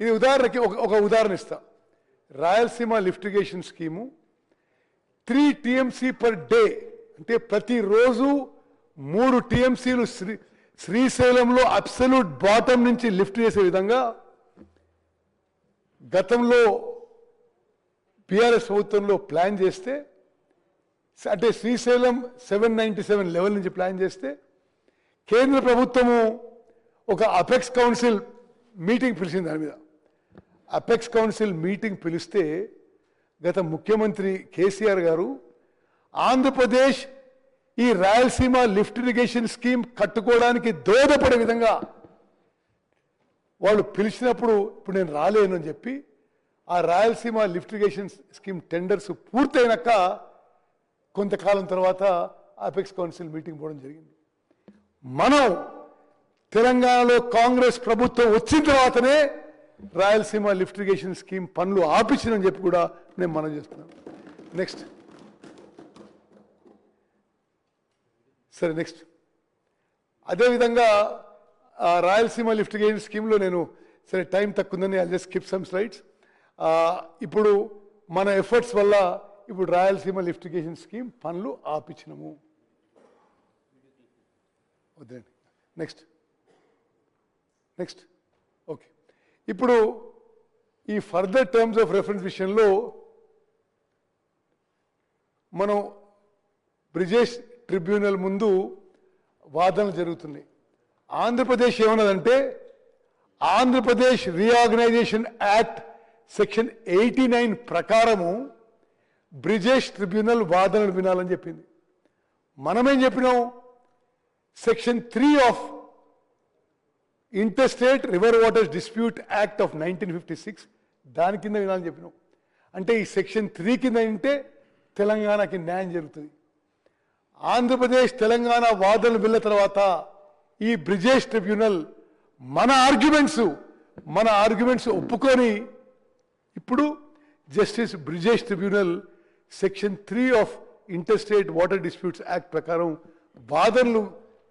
ఇది ఉదాహరణకి ఒక ఒక ఉదాహరణ ఇస్తా. Rayalaseema lift irrigation scheme three TMC per day అంటే ప్రతిరోజు మూడు టీఎంసీలు శ్రీ శ్రీశైలంలో అబ్సల్యూట్ బాటం నుంచి లిఫ్ట్ చేసే విధంగా గతంలో బీఆర్ఎస్ ప్రభుత్వంలో ప్లాన్ చేస్తే అంటే Srisailam seven ninety seven level నుంచి ప్లాన్ చేస్తే కేంద్ర ప్రభుత్వము ఒక అపెక్స్ కౌన్సిల్ మీటింగ్ పిలిచింది దాని మీద. అపెక్స్ కౌన్సిల్ మీటింగ్ పిలిస్తే గత ముఖ్యమంత్రి కేసీఆర్ గారు ఆంధ్రప్రదేశ్ ఈ రాయలసీమ లిఫ్ట్ ఇరిగేషన్ స్కీమ్ కట్టుకోవడానికి దోహదపడే విధంగా వాళ్ళు పిలిచినప్పుడు ఇప్పుడు నేను రాలేను అని చెప్పి ఆ Rayalaseema lift irrigation scheme tenders పూర్తయినాక కొంతకాలం తర్వాత అపెక్స్ కౌన్సిల్ మీటింగ్ పోవడం జరిగింది. మనం తెలంగాణలో కాంగ్రెస్ ప్రభుత్వం వచ్చిన తర్వాతనే రాయలసీమ లిఫ్ట్ ఇరిగేషన్ స్కీమ్ పనులు ఆపించిందని చెప్పి కూడా నేను మనం చేస్తున్నాను నెక్స్ట్ సరే నెక్స్ట్ అదేవిధంగా రాయలసీమ లిఫ్ట్ ఇరిగేషన్ స్కీమ్లో నేను సరే టైం తక్కువ ఉందని I just skip some slides ఇప్పుడు మన ఎఫర్ట్స్ వల్ల ఇప్పుడు రాయలసీమ లిఫ్ట్ ఇరిగేషన్ స్కీమ్ పనులు ఆపించినము. వద్దండి నెక్స్ట్ నెక్స్ట్ ఓకే ఇప్పుడు ఈ ఫర్దర్ టర్మ్స్ ఆఫ్ రెఫరెన్స్ విషయంలో మనం బ్రిజేష్ ట్రిబ్యునల్ ముందు వాదనలు జరుగుతున్నాయి. Andhra Pradesh ఏమన్నదంటే Andhra Pradesh reorganisation act section eighty nine ప్రకారము బ్రిజేష్ ట్రిబ్యునల్ వాదనలు వినాలని చెప్పింది. మనమేం చెప్పినాం? Section three of interstate river waters dispute act of nineteen fifty six దాని కింద వినాలని చెప్పినాం. అంటే ఈ సెక్షన్ త్రీ కింద వింటే తెలంగాణకి న్యాయం జరుగుతుంది. ఆంధ్రప్రదేశ్ తెలంగాణ వాదనలు వెళ్ళిన తర్వాత ఈ బ్రిజేష్ ట్రిబ్యునల్ మన ఆర్గ్యుమెంట్స్ మన ఆర్గ్యుమెంట్స్ ఒప్పుకొని ఇప్పుడు justice Brijesh tribunal section three of interstate water disputes act ప్రకారం వాదనలు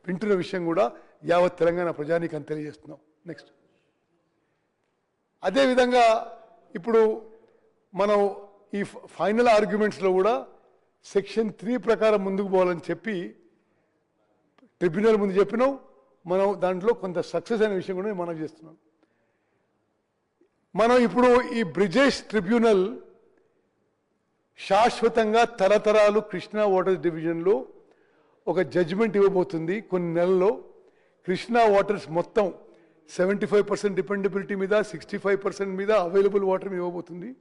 వింటున్న విషయం కూడా యావత్ తెలంగాణ ప్రజానికి అని తెలియజేస్తున్నాం నెక్స్ట్ అదేవిధంగా ఇప్పుడు మనం ఈ ఫైనల్ ఆర్గ్యుమెంట్స్లో కూడా సెక్షన్ త్రీ ప్రకారం ముందుకు పోవాలని చెప్పి ట్రిబ్యునల్ ముందు చెప్పినాం. మనం దాంట్లో కొంత సక్సెస్ అనే విషయం కూడా మనం చేస్తున్నాం. మనం ఇప్పుడు ఈ బ్రిజేష్ ట్రిబ్యునల్ శాశ్వతంగా తరతరాలు కృష్ణా వాటర్ డివిజన్లో ఒక జడ్జిమెంట్ ఇవ్వబోతుంది. కొన్ని నెలల్లో కృష్ణా వాటర్స్ మొత్తం సెవెంటీ ఫైవ్ పర్సెంట్ డిపెండబిలిటీ మీద సిక్స్టీ ఫైవ్ పర్సెంట్ మీద అవైలబుల్ వాటర్ ఇవ్వబోతుంది.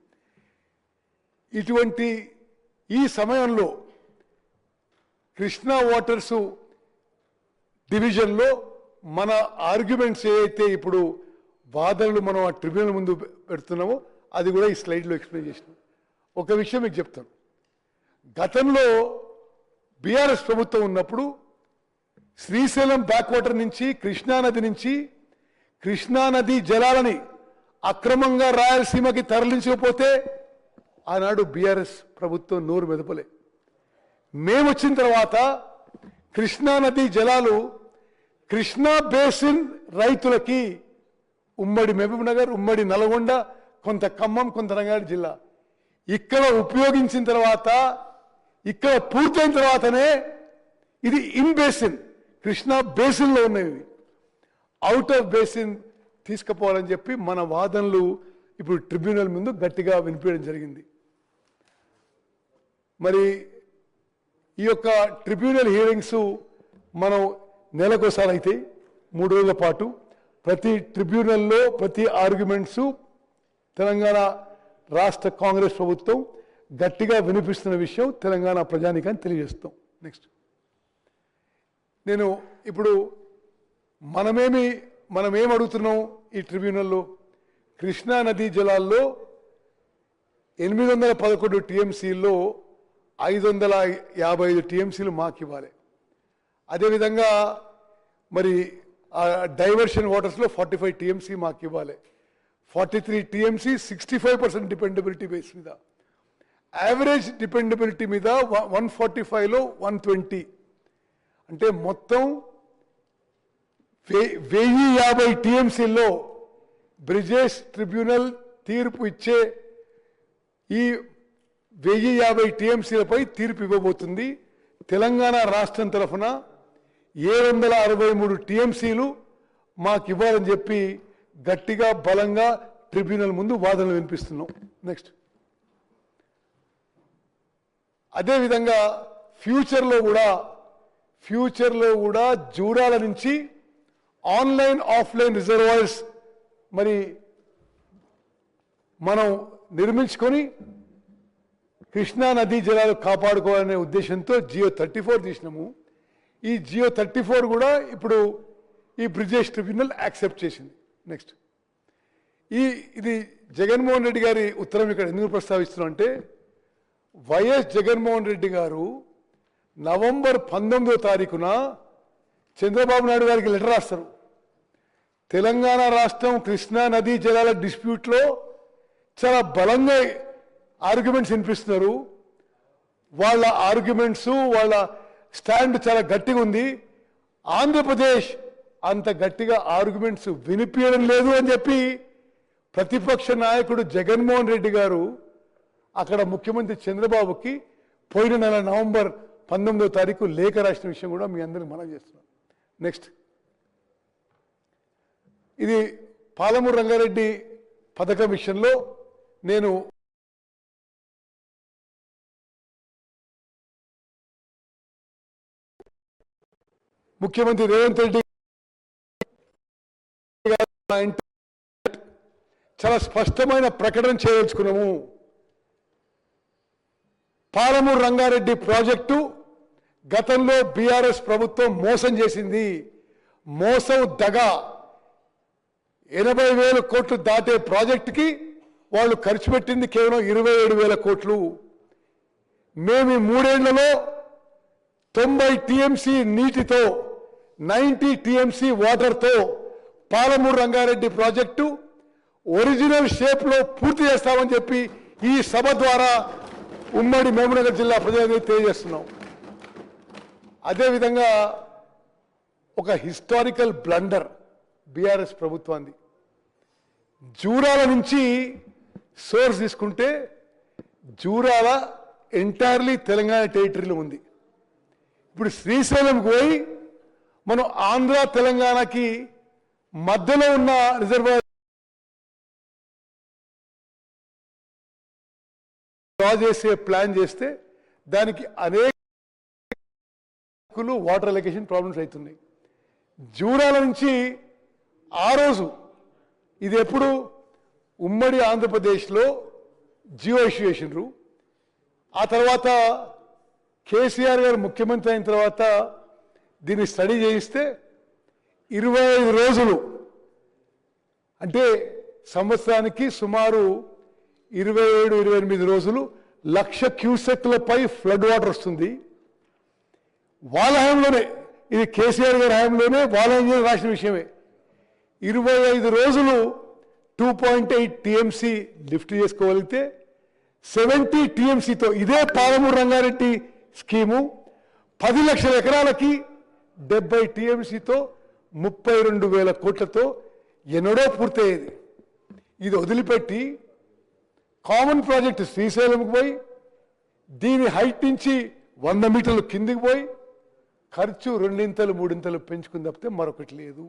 ఇటువంటి ఈ సమయంలో కృష్ణా వాటర్స్ డివిజన్లో మన ఆర్గ్యుమెంట్స్ ఏవైతే ఇప్పుడు వాదనలు మనం ఆ ట్రిబ్యునల్ ముందు పెడుతున్నామో అది కూడా ఈ స్లైడ్లో ఎక్స్ప్లెయిన్ చేసినాం. ఒక విషయం మీకు చెప్తాను. గతంలో బీఆర్ఎస్ ప్రభుత్వం ఉన్నప్పుడు శ్రీశైలం బ్యాక్ వాటర్ నుంచి కృష్ణానది నుంచి కృష్ణానది జలాలని అక్రమంగా రాయలసీమకి తరలించకపోతే ఆనాడు బీఆర్ఎస్ ప్రభుత్వం నోరు మెదపలే. మేము వచ్చిన తర్వాత కృష్ణానది జలాలు కృష్ణా బేసిన్ రైతులకి ఉమ్మడి మహబూబ్నగర్ ఉమ్మడి నల్గొండ కొంత ఖమ్మం కొంత రంగారెడ్డి జిల్లా. ఇక్కడ ఉపయోగించిన తర్వాత ఇక్కడ పూర్తయిన తర్వాతనే ఇది ఇన్ బేసిన్. కృష్ణా బేసిన్లో ఉన్నవి అవుట్ ఆఫ్ బేసిన్ తీసుకుపోవాలని చెప్పి మన వాదనలు ఇప్పుడు ట్రిబ్యునల్ ముందు గట్టిగా వినిపించడం జరిగింది. మరి ఈ యొక్క ట్రిబ్యునల్ హియరింగ్స్ మనం నెలకోసారి అయితే మూడు రోజుల పాటు ప్రతి ట్రిబ్యునల్లో ప్రతి ఆర్గ్యుమెంట్స్ తెలంగాణ రాష్ట్ర కాంగ్రెస్ ప్రభుత్వం గట్టిగా వినిపిస్తున్న విషయం తెలంగాణ ప్రజానికాన్ని తెలియజేస్తాం. నెక్స్ట్ నేను ఇప్పుడు మనమేమి మనం అడుగుతున్నాం ఈ ట్రిబ్యునల్లో? కృష్ణా నదీ జలాల్లో ఎనిమిది వందల పదకొండు టీఎంసీల్లో ఐదు వందల యాభై ఐదు టీఎంసీలు మాకు ఇవ్వాలి అదేవిధంగా మరి ఆ డైవర్షన్ వాటర్స్లో ఫార్టీ ఫైవ్ టీఎంసీ మాకు ఇవ్వాలి forty three TMC sixty five percent dependability base మీద. యావరేజ్ డిపెండబిలిటీ మీద వన్ ఫార్టీ ఫైవ్లో వన్ ట్వంటీ. అంటే మొత్తం వెయ్యి యాభై టీఎంసీల్లో బ్రిజేష్ ట్రిబ్యునల్ తీర్పు ఇచ్చే ఈ వెయ్యి యాభై టీఎంసీలపై తీర్పు ఇవ్వబోతుంది. తెలంగాణ రాష్ట్రం తరఫున ఏడు వందల అరవై మూడు టీఎంసీలు మాకు ఇవ్వాలని చెప్పి గట్టిగా బలంగా ట్రిబ్యునల్ ముందు వాదనలు వినిపిస్తున్నాం. నెక్స్ట్. అదేవిధంగా ఫ్యూచర్లో కూడా ఫ్యూచర్లో కూడా జూడాల నుంచి ఆన్లైన్ ఆఫ్లైన్ రిజర్వాయర్స్ మరి మనం నిర్మించుకొని కృష్ణా నదీ జలాలు కాపాడుకోవాలనే ఉద్దేశంతో జియో థర్టీ ఫోర్ తీసినాము. ఈ జియో థర్టీ ఫోర్ కూడా ఇప్పుడు ఈ బ్రిజేష్ ట్రిబ్యునల్ యాక్సెప్ట్ చేసింది. నెక్స్ట్. ఈ ఇది జగన్మోహన్ రెడ్డి గారి ఉత్తరం ఇక్కడ ఎందుకు ప్రస్తావిస్తున్నాం అంటే వైఎస్ జగన్మోహన్ రెడ్డి గారు నవంబర్ పంతొమ్మిదో తారీఖున చంద్రబాబు నాయుడు గారికి లెటర్ రాస్తారు. తెలంగాణ రాష్ట్రం కృష్ణా నదీ జలాల డిస్ప్యూట్లో చాలా బలంగా ఆర్గ్యుమెంట్స్ వినిపిస్తున్నారు. వాళ్ళ ఆర్గ్యుమెంట్స్ వాళ్ళ స్టాండ్ చాలా గట్టిగా ఉంది. ఆంధ్రప్రదేశ్ అంత గట్టిగా ఆర్గ్యుమెంట్స్ వినిపించడం లేదు అని చెప్పి ప్రతిపక్ష నాయకుడు జగన్మోహన్ రెడ్డి గారు అక్కడ ముఖ్యమంత్రి చంద్రబాబుకి పోయిన నెల నవంబర్ పంతొమ్మిదో తారీఖు లేఖ రాసిన విషయం కూడా మీ అందరికి మనం చేస్తున్నాం. నెక్స్ట్ ఇది పాలమూరు రంగారెడ్డి పథకం విషయంలో నేను ముఖ్యమంత్రి రేవంత్ రెడ్డి మా ఇంటి చాలా స్పష్టమైన ప్రకటన చేయదలుచుకున్నాము. పాలమూరు రంగారెడ్డి ప్రాజెక్టు గతంలో బీఆర్ఎస్ ప్రభుత్వం మోసం చేసింది. మోసం దగ. ఎనభై వేల కోట్లు దాటే ప్రాజెక్టుకి వాళ్ళు ఖర్చు పెట్టింది కేవలం ఇరవై ఏడు వేల కోట్లు. మేము ఈ మూడేళ్ళలో తొంభై టీఎంసీ నీటితో నైంటీ టీఎంసీ వాటర్తో పాలమూరు రంగారెడ్డి ప్రాజెక్టు ఒరిజినల్ షేప్లో పూర్తి చేస్తామని చెప్పి ఈ సభ ద్వారా ఉమ్మడి మహబూబ్నగర్ జిల్లా ప్రజలకు తెలియజేస్తున్నాం. అదేవిధంగా ఒక హిస్టారికల్ బ్లండర్ బీఆర్ఎస్ ప్రభుత్వాన్ని. జూరాల నుంచి సోర్స్ తీసుకుంటే జూరాల ఎంటైర్లీ తెలంగాణ టెరిటరీలో ఉంది. ఇప్పుడు శ్రీశైలంకి పోయి మనం ఆంధ్ర తెలంగాణకి మధ్యలో ఉన్న రిజర్వాయర్ డ్రా చేసే ప్లాన్ చేస్తే దానికి అనేక వాటర్ అలొకేషన్ ప్రాబ్లమ్స్ అవుతున్నాయి. జూరాల నుంచి ఆ రోజు ఇది ఎప్పుడు? ఉమ్మడి ఆంధ్రప్రదేశ్లో జియో ఇష్యూ చేసిండ్రు. ఆ తర్వాత కేసీఆర్ గారు ముఖ్యమంత్రి అయిన తర్వాత దీన్ని స్టడీ చేయిస్తే ఇరవై ఐదు రోజులు అంటే సంవత్సరానికి సుమారు ఇరవై ఏడు ఇరవై ఎనిమిది రోజులు లక్ష క్యూసెక్లపై ఫ్లడ్ వాటర్ వస్తుంది. వాళ్ళ హయాంలోనే. ఇది కేసీఆర్ గారి హయాంలోనే వాళ్ళ రాసిన విషయమే. ఇరవై ఐదు రోజులు two point eight TMC lift చేసుకోగలిగితే సెవెంటీ టీఎంసీతో ఇదే పాలమూరు రంగారెడ్డి స్కీము పది లక్షల ఎకరాలకి డెబ్బై టీఎంసీతో ముప్పై రెండు వేల కోట్లతో ఎన్నడో పూర్తయ్యేది. ఇది వదిలిపెట్టి కామన్ ప్రాజెక్ట్ శ్రీశైలంకి పోయి దీని హైట్ నుంచి వంద మీటర్లు కిందికి పోయి ఖర్చు రెండింతలు మూడింతలు పెంచుకుని తప్పితే మరొకటి లేదు.